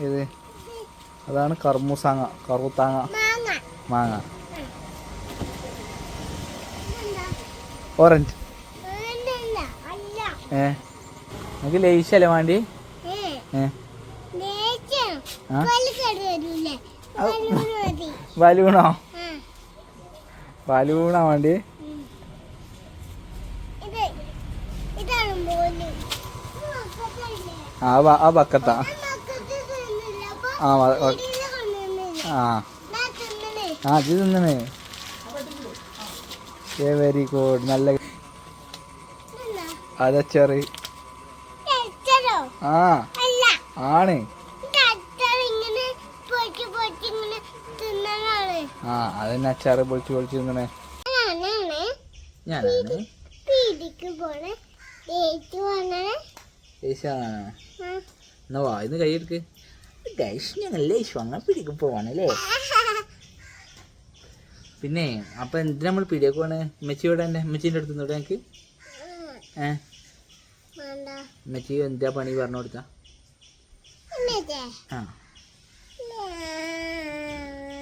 ഇത് അതാണ് കർമൂസാങ്ങ കറുത്താങ്ങ മാങ്ങ? ഓറഞ്ച്. ഏ? നമുക്ക് ലേശല്ലേ വേണ്ടി ബലൂണോ ബലൂണോ വേണ്ടി? ആ? ആ. ബക്കത്താ ആ. ആ. ആ തിന്നണേ. ആ ഇത് തിന്നണേ ഏ വെരി ഗുഡ് നല്ല? അതച്ചറി ആ ആണ് ആ അതന്നെ അച്ചാറ് പൊളിച്ച് പൊളിച്ച് തിന്നണേ ഞാനാണ്. എന്നാ വാ ഇന്ന് ഗൈസ് ഞങ്ങൾ ലേശു അങ്ങനെ പിടിക്കും പോവാണല്ലേ പിന്നെ അപ്പൊ എന്തിനാ നമ്മൾ പിടിയൊക്കെ പോണേ? ഇവിടെ തന്നെ. ഉമ്മച്ചീന്റെ അടുത്ത് ഇവിടെ ഞങ്ങൾക്ക് ഏ? ഉമ്മച്ചി എന്താ പണി പറഞ്ഞു കൊടുത്ത? ആ.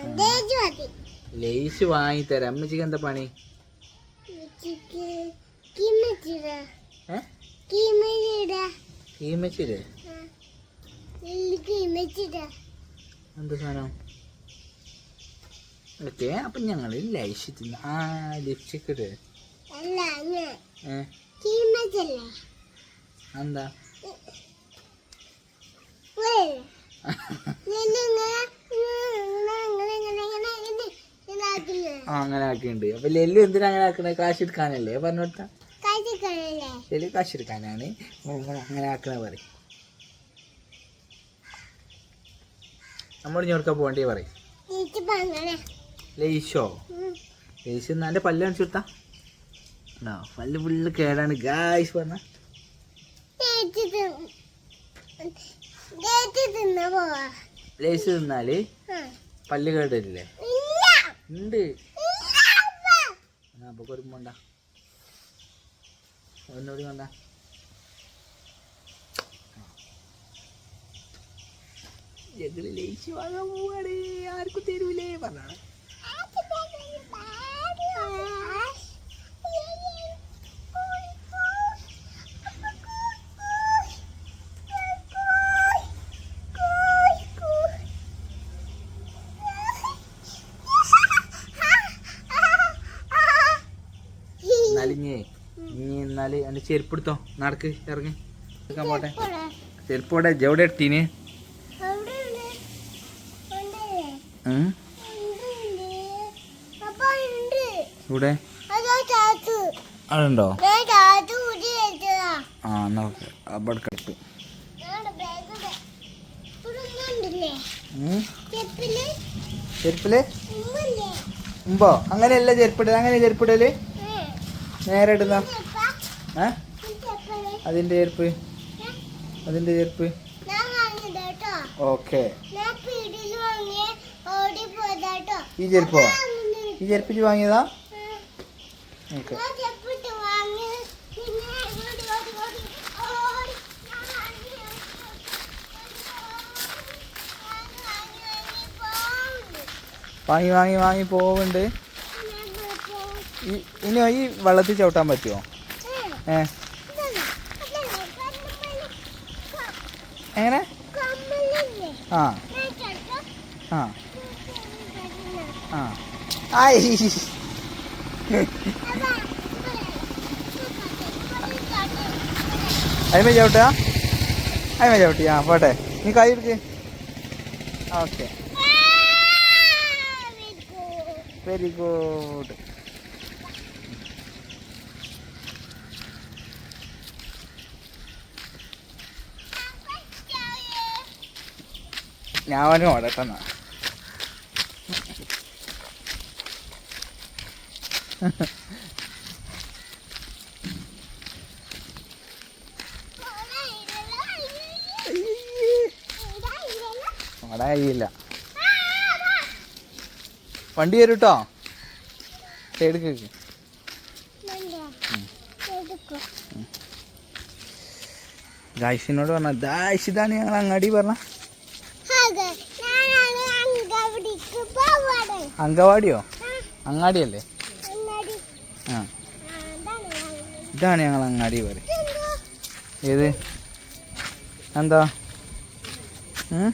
തരാം അമ്മച്ചിക്ക് ലേശ് വാങ്ങിത്തരാം ഉമ്മച്ചിക്ക് എന്താ പണി? ഉച്ചയ്ക്ക് എന്താ സാധനം? ഓക്കെ അപ്പൊ ഞങ്ങൾ ലൈഷ് തിന്ന ആ ലിപ്സ്റ്റിക് എന്താ ആ അങ്ങനെ ആക്കിയിട്ടുണ്ട്. അപ്പൊ ലെല്ലു എന്തിനാ അങ്ങനെ ആക്കണേ? കാശ് എടുക്കാനല്ലേ? പറഞ്ഞു കൊടുത്താ കാഴ്ചക്കാണല്ലേ ലെല്ലു കാശ് എടുക്കാനാണ്. അങ്ങനെ ആക്കണ പറയും നമ്മൾ ഞോർക്കാ പോകണ്ടേ പറയും. ലേശോ? ലേശ് എന്നാന്റെ പല്ല് കാണിച്ചു കൊടുത്താ. പല്ല് ഫുള്ള് കേടാണ്. ഗായ്സ് പറഞ്ഞ. ലേശ് തിന്നാൽ പല്ല് കേടില്ലേ ഉണ്ട് അപ്പൊ ഒരു കൊണ്ട ഒന്നുകൂടി കൊണ്ട. ഞങ്ങൾ ലേശ് വാങ്ങാൻ പോവാണ്? ആർക്കും തരൂലേ പറഞ്ഞാണ്. എന്നാലും ഇനി ഇനി എന്നാൽ എന്റെ ചെരുപ്പ് എടുത്തോ? നടക്ക് ഇറങ്ങി. പോട്ടെ. ചെരുപ്പോടെ ജവിടെ ഇട്ടീന്? ഇവിടെ? അതുണ്ടോ ആ എന്നാ ഓക്കെ. അവിടെ കിട്ടു? ചെരുപ്പിൽ? ഉമ്പോ? അങ്ങനെയല്ല ചെരുപ്പിടൽ അങ്ങനെ ചെരുപ്പിടൽ? നേരെ ഇടുന്ന? ഏ? അതിന്റെ ചെരുപ്പ്? അതിന്റെ ചെരുപ്പ്? ഓക്കെ. ഈ ചെരുപ്പോ? ഈ ചെരുപ്പിച്ച് വാങ്ങിയതാ? ഓക്കെ. വാങ്ങി വാങ്ങി വാങ്ങി പോവുന്നുണ്ട്. ഇനി ഈ വെള്ളത്തിൽ ചവിട്ടാൻ പറ്റുമോ ഏ. എങ്ങനെ? ആ. ആ. അതിമേ ചവിട്ടുക. അതിമേ ചവിട്ടി. ആ പോട്ടെ. നീ കൈ പിടിച്ച് ഓക്കെ. വെരി ഗുഡ് ഞാൻ അവന് കഴിയില്ല വണ്ടി വരും കേട്ടോ സൈഡ് കേക്ക്. ഗായ്സിനോട് പറഞ്ഞ ഇതാണ് ഞങ്ങൾ അങ്ങാടി പറഞ്ഞ. അങ്കവാടിയോ അങ്ങാടിയല്ലേ? അങ്ങാടി ആ ഇതാണ് ഞങ്ങൾ അങ്ങാടി പറയും? ഏത് എന്താ ഉം?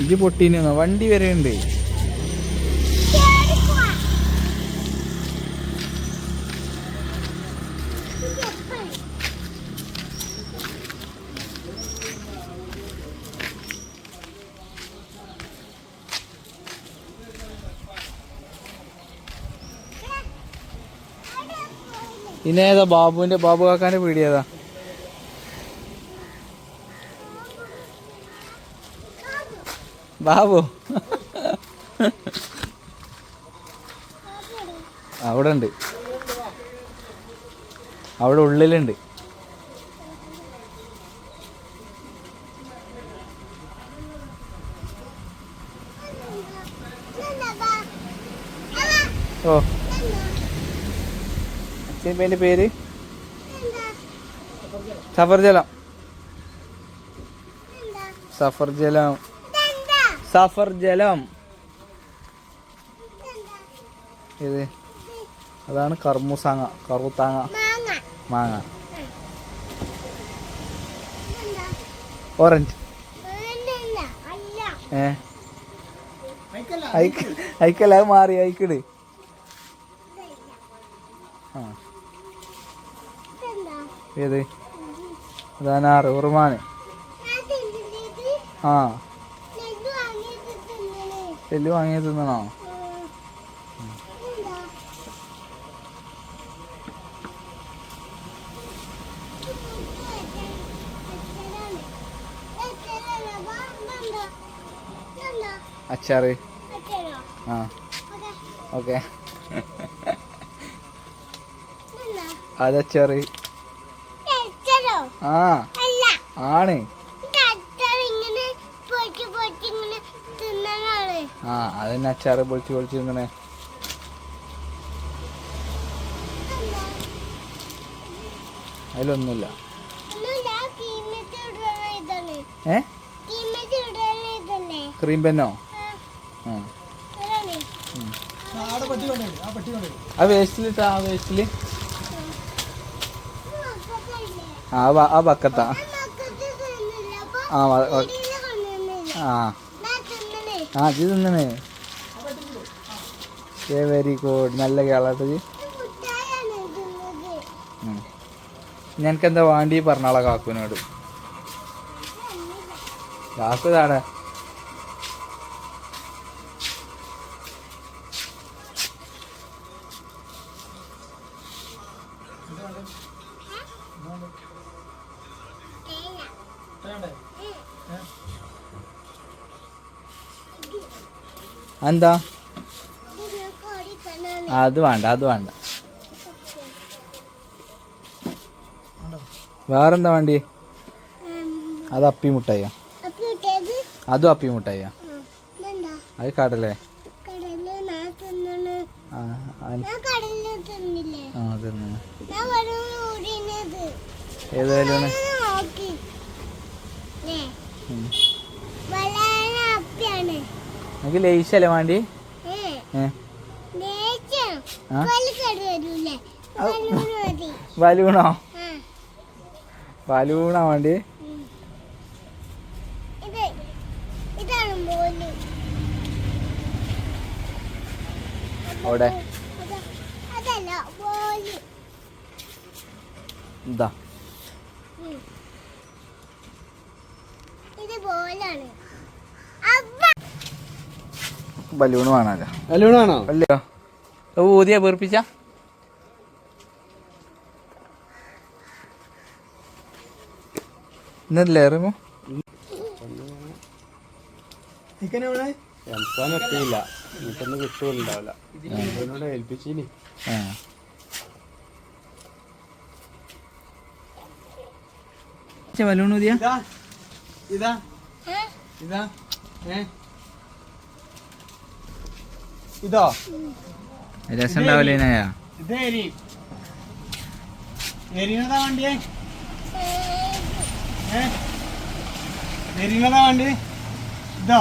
ഇജ്ജ് പൊട്ടീനോ വണ്ടി വരെ ഉണ്ട്. ഇത്? അവിടെ ഏതാ ബാബുവിന്റെ ബാബു കാക്കാന്റെ പീടി ബാബു. അവിടെ ഉണ്ട്. അവിടെ ഉള്ളിലുണ്ട്. ഓ. അച്ഛന്റെ പേര്? സഫർജലം? സഫർജലം. സഫർജലം ഇതെന്താ? ഇത് അതാണ് കർമുസാങ്ങ കറുത്താങ്ങ മാങ്ങ. ഓറഞ്ച്. ഏ അയക്ക് അയക്കല്ല അത് മാറി അയക്കിട്? ഏത് ഉറുമാന് ഞാൻ തിന്നില്ലേ ഇത്? ആ ലഡു വാങ്ങിയിട്ട് തിന്നണേ. എല്ലു വാങ്ങിയത് തിന്നണോ ഉം. ഇതെന്താ? ഇത് പുട്ട് വെക്കാൻ വെച്ചതാണ്. വെച്ചതാണ്. അപ്പൊ വാങ്ങി തിന്നണോ അച്ചാറ്? ആ ഓക്കേ. അതച്ചാറ് ആ. ആണ് ആ അതന്നെ അച്ചാറ് പൊളിച്ച് പൊളിച്ച് ഇതെന്താ? അതിലൊന്നുമില്ല? ക്രീം പെന്നോ ആ, വേസ്റ്റിലിട്ട. ആ വേസ്റ്റിൽ? ആ ആ പക്കത്താ ആ ആ ആ ഇത് തിന്നണേ. ഏ വെരി ഗുഡ് നല്ല കേളാട്ടത്. ഞനക്കെന്താ വേണ്ടി പറഞ്ഞാളാ കാക്കുവിനോട്? കാക്കു താടെ തേങ്ങ. എന്താ. അത് വേണ്ട അത് വേണ്ട. വേറെന്താ വേണ്ടി. അത് അപ്പി മുട്ടായ? അതും അപ്പി മുട്ടായ? അത് കടലേ. കടലിൽ ഞാൻ തിന്നണ്. ആ ആ- ഞാൻ കടലിൽ തിന്നില്ലേ? ആ തിന്നു ഞാൻ വെറും ഊരിനത്. ഏതായാലും ഞാൻ നോക്കി. ല്ലേ? ഉം. വളരെ അപ്പിയാണ്. എനിക്ക് ലേശല്ലേ വേണ്ടി? ബലൂണ്. ബലൂണോ വേണ്ടി? അവിടെ. ഇതാ. ഇത് പോലാണ് അബ്ബ ബലൂൺ വേണല്ലോ വേണോ? അല്ലയോ? ഊതിയ ഊതിയാ വീർപ്പിച്ച ഇന്നല്ലേ എറിമോ എംസാൻ എത്തിയില്ല എനിക്കൊന്നും കിട്ടുന്നുണ്ടാവില്ല എന്നോട് ഏൽപ്പിച്ചിനി. ആ. ബലൂൺ മതിയാ ഇതാ ഇതാ ഏ? ഇതാ. രസം ഉണ്ടാവില്ലേ നായ ഇത് എരി. എരിയുന്നതാ വണ്ടിയെ. ഏ? എരിയുന്നതാ വണ്ടി ഇതോ.